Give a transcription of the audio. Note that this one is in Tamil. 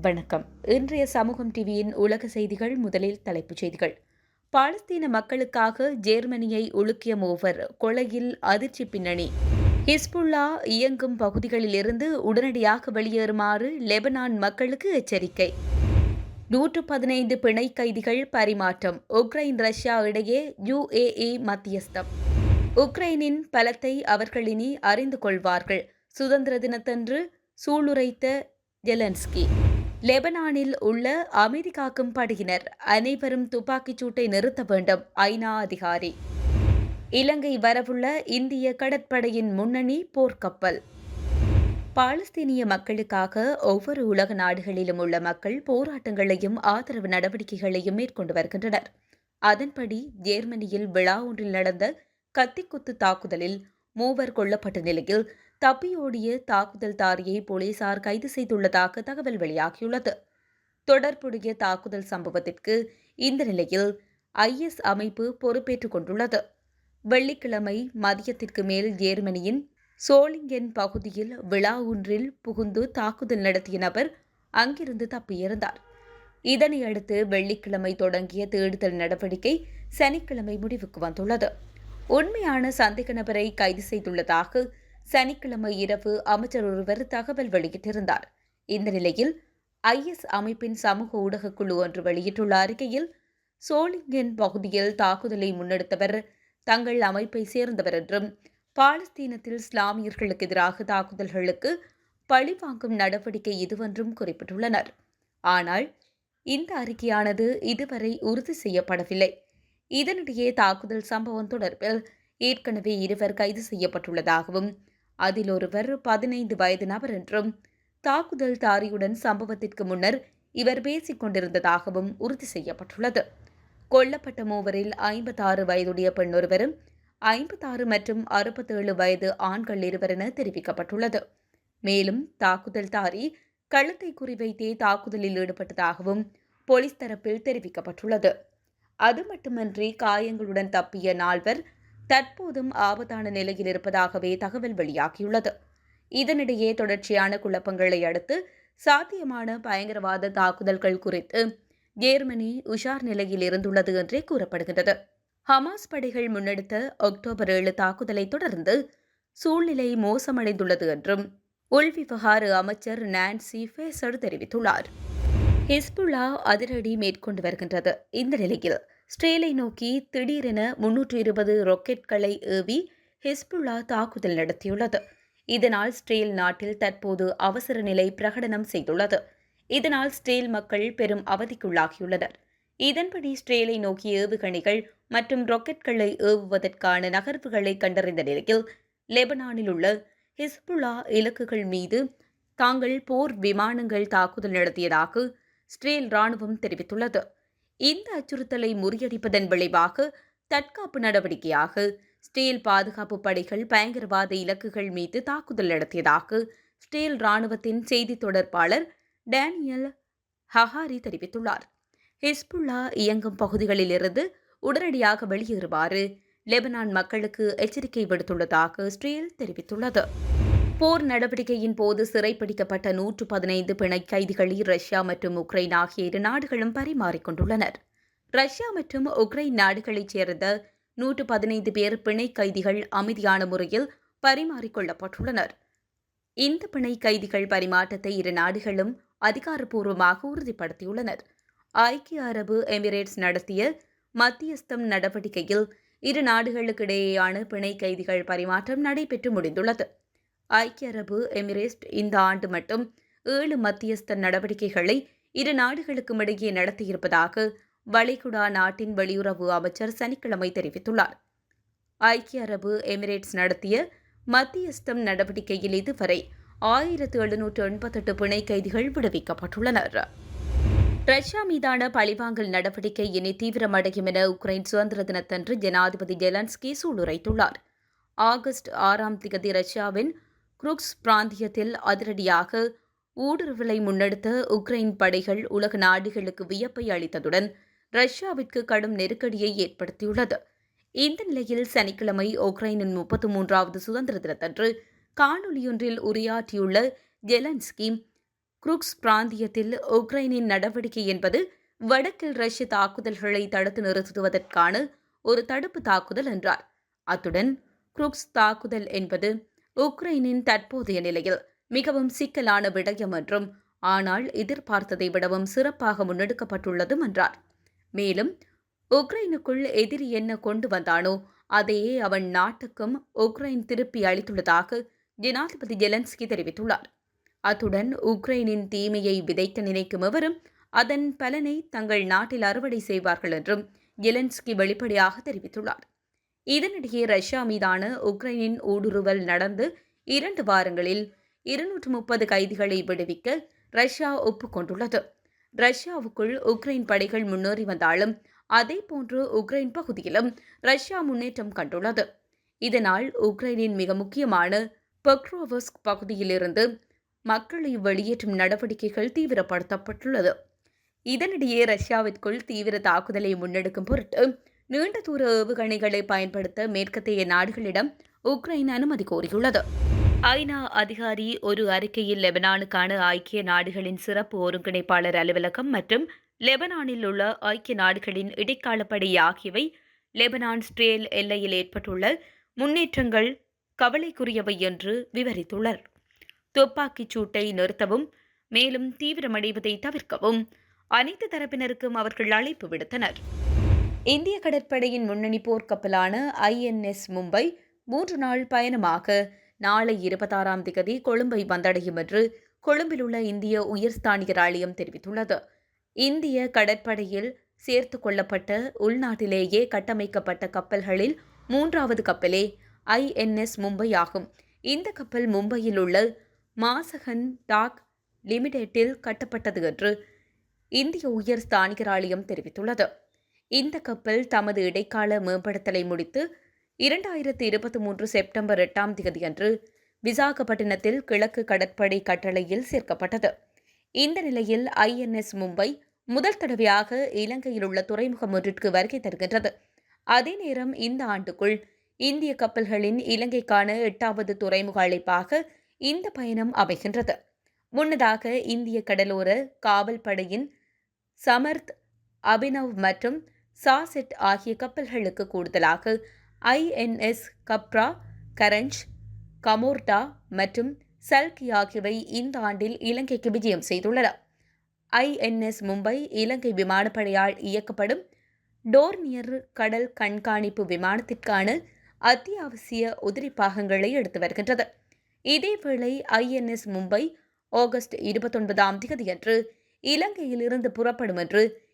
வணக்கம். இன்றைய சமூகம் டிவியின் உலக செய்திகள் முதலில் தலைப்புச் செய்திகள். பாலஸ்தீன மக்களுக்காக ஜேர்மனியை உலுக்கிய மூவர் கொலையில் அதிர்ச்சி பின்னணி. ஹிஸ்புல்லா இயங்கும் பகுதிகளிலிருந்து உடனடியாக வெளியேறுமாறு லெபனான் மக்களுக்கு எச்சரிக்கை. நூற்று பதினைந்து பிணை கைதிகள் பரிமாற்றம் உக்ரைன் ரஷ்யா இடையே யுஏஇ மத்தியஸ்தம். உக்ரைனின் பலத்தை அவர்கள் இனி அறிந்து கொள்வார்கள். சுதந்திர தினத்தன்று சூளுரைத்த ஜெலன்ஸ்கி. லெபனானில் உள்ள அமைதி காக்கும் படையினர் அனைவரும் துப்பாக்கிச் சூட்டை நிறுத்த வேண்டும் ஐநா அதிகாரி. இலங்கை வரவுள்ள இந்திய கடற்படையின் முன்னணி போர்க்கப்பல். பாலஸ்தீனிய மக்களுக்காக ஒவ்வொரு உலக நாடுகளிலும் உள்ள மக்கள் போராட்டங்களையும் ஆதரவு நடவடிக்கைகளையும் மேற்கொண்டு வருகின்றனர். அதன்படி ஜேர்மனியில் விழா ஒன்றில் நடந்த கத்திக்குத்து தாக்குதலில் மூவர் கொல்லப்பட்ட நிலையில் தப்பியோடிய தாக்குதல்தாரியை போலீசார் கைது செய்துள்ளதாக தகவல் வெளியாகியுள்ளது. தொடர்புடைய தாக்குதல் சம்பவத்திற்கு இந்த நிலையில் ஐஎஸ் அமைப்பு பொறுப்பேற்றுக் கொண்டுள்ளது. வெள்ளிக்கிழமை மதியத்திற்கு மேல் ஜேர்மனியின் சோலிங்கன் பகுதியில் விழா ஒன்றில் புகுந்து தாக்குதல் நடத்திய நபர் அங்கிருந்து தப்பியிருந்தார். இதனையடுத்து வெள்ளிக்கிழமை தொடங்கிய தேடுதல் நடவடிக்கை சனிக்கிழமை முடிவுக்கு வந்துள்ளது. உண்மையான சந்தேக நபரை கைது செய்துள்ளதாக சனிக்கிழமை இரவு அமைச்சர் ஒருவர் தகவல் வெளியிட்டிருந்தார். இந்த நிலையில் ஐஎஸ் அமைப்பின் சமூக ஊடக குழு ஒன்று வெளியிட்டுள்ள அறிக்கையில் சோலிங்கன் பகுதியில் தாக்குதலை முன்னெடுத்தவர் தங்கள் அமைப்பை சேர்ந்தவர் என்றும் பாலஸ்தீனத்தில் இஸ்லாமியர்களுக்கு எதிராக தாக்குதல்களுக்கு பழிவாங்கும் நடவடிக்கை இதுவென்றும் குறிப்பிட்டுள்ளனர். ஆனால் இந்த அறிக்கையானது இதுவரை உறுதி செய்யப்படவில்லை. இதனிடையே தாக்குதல் சம்பவம் தொடர்பில் ஏற்கனவே இருவர் கைது செய்யப்பட்டுள்ளதாகவும் அதில் ஒருவர் பதினைந்து வயது நபர் என்றும் தாக்குதல் தாரியுடன் சம்பவத்திற்கு முன்னர் இவர் பேசிக் கொண்டிருந்ததாகவும் உறுதி செய்யப்பட்டுள்ளது. கொல்லப்பட்ட மூவரில் ஐம்பத்தாறு வயதுடைய பெண் ஒருவரும் ஐம்பத்தாறு மற்றும் அறுபத்தேழு வயது ஆண்கள் இருவர் என தெரிவிக்கப்பட்டுள்ளது. மேலும் தாக்குதல் தாரி கழுத்தை குறிவைத்தே தாக்குதலில் ஈடுபட்டதாகவும் போலீஸ் தரப்பில் தெரிவிக்கப்பட்டுள்ளது. அது மட்டுமன்றி காயங்களுடன் தப்பிய நால்வர் தற்போதும் ஆபத்தான நிலையில் இருப்பதாகவே தகவல் வெளியாகியுள்ளது. இதனிடையே தொடர்ச்சியான குழப்பங்களை அடுத்து சாத்தியமான பயங்கரவாத தாக்குதல்கள் குறித்து ஜேர்மனி உஷார் நிலையில் இருந்துள்ளது என்றே கூறப்படுகின்றது. ஹமாஸ் படைகள் முன்னெடுத்த அக்டோபர் ஏழு தாக்குதலை தொடர்ந்து சூழ்நிலை மோசமடைந்துள்ளது என்றும் உள்விவகார அமைச்சர் நான்சி ஃபேசர் தெரிவித்துள்ளார். ஹிஸ்புல்லா அதிரடி மேற்கொண்டு வருகின்றது. இந்த நிலையில் ஸ்ட்ரேலை நோக்கி திடீரென முன்னூற்று இருபது ராக்கெட்களை ஏவி ஹிஸ்புல்லா தாக்குதல் நடத்தியுள்ளது. இதனால் ஸ்ட்ரேல் நாட்டில் தற்போது அவசர நிலை பிரகடனம் செய்துள்ளது. இதனால் ஸ்ட்ரேல் மக்கள் பெரும் அவதிக்குள்ளாகியுள்ளனர். இதன்படி ஸ்ட்ரேலை நோக்கி ஏவுகணைகள் மற்றும் ராக்கெட்களை ஏவுவதற்கான நகர்வுகளை கண்டறிந்த நிலையில் லெபனானில் உள்ள ஹிஸ்புல்லா இலக்குகள் மீது தாங்கள் போர் விமானங்கள் தாக்குதல் நடத்தியதாக ஸ்ட்ரேல் ராணுவம் தெரிவித்துள்ளது. இந்த அச்சுறுத்தலை முறியடிப்பதன் விளைவாக தற்காப்பு நடவடிக்கையாக ஸ்டீல் பாதுகாப்பு படைகள் பயங்கரவாத இலக்குகள் மீது தாக்குதல் நடத்தியதாக ஸ்டீல் ராணுவத்தின் செய்தி தொடர்பாளர் டேனியல் ஹஹாரி தெரிவித்துள்ளார். ஹிஸ்புல்லா இயங்கும் பகுதிகளிலிருந்து உடனடியாக வெளியேறுமாறு லெபனான் மக்களுக்கு எச்சரிக்கை விடுத்துள்ளதாக ஸ்டீல் தெரிவித்துள்ளது. போர் நடவடிக்கையின் போது சிறைப்பிடிக்கப்பட்ட நூற்று பதினைந்து பிணை கைதிகளை ரஷ்யா மற்றும் உக்ரைன் ஆகிய இரு நாடுகளும் பரிமாறிக்கொண்டுள்ளனர் ரஷ்யா மற்றும் உக்ரைன் நாடுகளைச் சேர்ந்த நூற்று பதினைந்து பேர் பிணை கைதிகள் அமைதியான முறையில் பரிமாறிக்கொள்ளப்பட்டுள்ளனர் இந்த பிணை கைதிகள் பரிமாற்றத்தை இரு நாடுகளும் அதிகாரப்பூர்வமாக உறுதிப்படுத்தியுள்ளனர். ஐக்கிய அரபு எமிரேட்ஸ் நடத்திய மத்தியஸ்தம் நடவடிக்கையில் இரு நாடுகளுக்கிடையேயான பிணை கைதிகள் பரிமாற்றம் நடைபெற்று முடிந்துள்ளது. ஐக்கிய அரபு எமிரேட்ஸ் இந்த ஆண்டு மட்டும் ஏழு மத்தியஸ்த நடவடிக்கைகளை இரு நாடுகளுக்கும் இடையே நடத்தியிருப்பதாக வளைகுடா நாட்டின் வெளியுறவு அமைச்சர் சனிக்கிழமை தெரிவித்துள்ளார். ஐக்கிய அரபு எமிரேட்ஸ் நடத்திய மத்தியஸ்தம் நடவடிக்கையில் இதுவரை ஆயிரத்து எழுநூற்று எண்பத்தெட்டு பிணை கைதிகள் விடுவிக்கப்பட்டுள்ளனர். ரஷ்யா மீதான பழிவாங்கல் நடவடிக்கை இனி தீவிரமடையும் என உக்ரைன் சுதந்திர தினத்தன்று ஜனாதிபதி ஜெலன்ஸ்கி சூளுரைத்துள்ளார். ஆகஸ்ட் ஆறாம் தேதி ரஷ்யாவின் குருக்ஸ் பிராந்தியத்தில் அதிரடியாக ஊடுருவலை முன்னெடுத்த உக்ரைன் படைகள் உலக நாடுகளுக்கு வியப்பை அளித்ததுடன் ரஷ்யாவிற்கு கடும் நெருக்கடியை ஏற்படுத்தியுள்ளது. இந்த நிலையில் சனிக்கிழமை உக்ரைனின் முப்பத்தி மூன்றாவது சுதந்திர தினத்தன்று காணொலியொன்றில் உரையாற்றியுள்ள ஜெலன்ஸ்கி குருக்ஸ் பிராந்தியத்தில் உக்ரைனின் நடவடிக்கை என்பது வடக்கில் ரஷ்ய தாக்குதல்களை தடுத்து நிறுத்துவதற்கான ஒரு தடுப்பு தாக்குதல் என்றார். அத்துடன் குருக்ஸ் தாக்குதல் என்பது உக்ரைனின் தற்போதைய நிலையில் மிகவும் சிக்கலான விடயம் என்றும் ஆனால் எதிர்பார்த்ததை விடவும் சிறப்பாக முன்னெடுக்கப்பட்டுள்ளதும் என்றார். மேலும் உக்ரைனுக்குள் எதிரி என்ன கொண்டு வந்தானோ அதையே அவன் நாட்டுக்கும் உக்ரைன் திருப்பி அளித்துள்ளதாக ஜனாதிபதி ஜெலன்ஸ்கி தெரிவித்துள்ளார். அத்துடன் உக்ரைனின் தீமையை விதைக்க நினைக்கும் எவரும் அதன் பலனை தங்கள் நாட்டில் அறுவடை செய்வார்கள் என்றும் ஜெலன்ஸ்கி வெளிப்படையாக தெரிவித்துள்ளார். இதனிடையே ரஷ்யா மீதான உக்ரைனின் ஊடுருவல் நடந்து இரண்டு வாரங்களில் இருநூற்று முப்பது கைதிகளை விடுவிக்க ரஷ்யா ஒப்புக்கொண்டுள்ளது. ரஷ்யாவுக்குள் உக்ரைன் படைகள் முன்னேறி வந்தாலும் அதேபோன்று உக்ரைன் பகுதியிலும் ரஷ்யா முன்னேற்றம் கண்டுள்ளது. இதனால் உக்ரைனின் மிக முக்கியமான பொக்ரோவஸ்க் பகுதியிலிருந்து மக்களை வெளியேற்றும் நடவடிக்கைகள் தீவிரப்படுத்தப்பட்டுள்ளது. இதனிடையே ரஷ்யாவிற்குள் தீவிர தாக்குதலை முன்னெடுக்கும் பொருட்டு நீண்ட தூர ஏவுகணைகளை பயன்படுத்த மேற்கத்தைய நாடுகளிடம் உக்ரைன் அனுமதி கோரியுள்ளது. ஐநா அதிகாரி ஒரு அறிக்கையில் லெபனானுக்கான ஐக்கிய நாடுகளின் சிறப்பு ஒருங்கிணைப்பாளர் அலுவலகம் மற்றும் லெபனானில் உள்ள ஐக்கிய நாடுகளின் இடைக்காலப்படை ஆகியவை லெபனான் ஸ்ட்ரேல் எல்லையில் ஏற்பட்டுள்ள முன்னேற்றங்கள் கவலைக்குரியவை என்று விவரித்துள்ளார். துப்பாக்கிச் சூட்டை நிறுத்தவும் மேலும் தீவிரமடைவதை தவிர்க்கவும் அனைத்து தரப்பினருக்கும் அவர்கள் அழைப்பு விடுத்தனர். இந்திய கடற்படையின் முன்னணி போர்க்கப்பலான ஐஎன்எஸ் மும்பை மூன்று நாள் பயணமாக நாளை இருபத்தாறாம் திகதி கொழும்பை வந்தடையும் என்று கொழும்பில் உள்ள இந்திய உயர்ஸ்தானிகர் ஆலயம் தெரிவித்துள்ளது. இந்திய கடற்படையில் சேர்த்து கொள்ளப்பட்ட உள்நாட்டிலேயே கட்டமைக்கப்பட்ட கப்பல்களில் மூன்றாவது கப்பலே ஐஎன்எஸ் மும்பை ஆகும். இந்த கப்பல் மும்பையில் உள்ள மாசகன் டாக் லிமிடெட்டில் கட்டப்பட்டது என்று இந்திய உயர் ஸ்தானிகராலயம் தெரிவித்துள்ளது. இந்த கப்பல் தமது இடைக்கால மேம்படுத்தலை முடித்து இரண்டாயிரத்தி இருபத்தி மூன்று செப்டம்பர் எட்டாம் தேதியன்று விசாகப்பட்டினத்தில் கிழக்கு கடற்படை கட்டளையில் சேர்க்கப்பட்டது. இந்த நிலையில் ஐஎன்எஸ் மும்பை முதல் தடவையாக இலங்கையில் உள்ள துறைமுகம் ஒன்றிற்கு வருகை தருகின்றது. அதே நேரம் இந்த ஆண்டுக்குள் இந்திய கப்பல்களின் இலங்கைக்கான எட்டாவது துறைமுக அழைப்பாக இந்த பயணம் அமைகின்றது. முன்னதாக இந்திய கடலோர காவல் படையின் சமர்த் அபினவ் மற்றும் சாசெட் ஆகிய கப்பல்களுக்கு கூடுதலாக ஐஎன்எஸ் கப்ரா கரஞ்ச் கமோர்டா மற்றும் சல்கி ஆகியவை இந்த ஆண்டில் இலங்கைக்கு விஜயம் செய்துள்ளன. ஐஎன்எஸ் மும்பை இலங்கை விமானப்படையால் இயக்கப்படும் டோர்னியர் கடல் கண்காணிப்பு விமானத்திற்கான அத்தியாவசிய உதிரி பாகங்களை எடுத்து வருகின்றது. இதேவேளை ஐஎன்எஸ் மும்பை ஆகஸ்ட் இருபத்தொன்பதாம் தேதியன்று இலங்கையிலிருந்து புறப்படும் என்று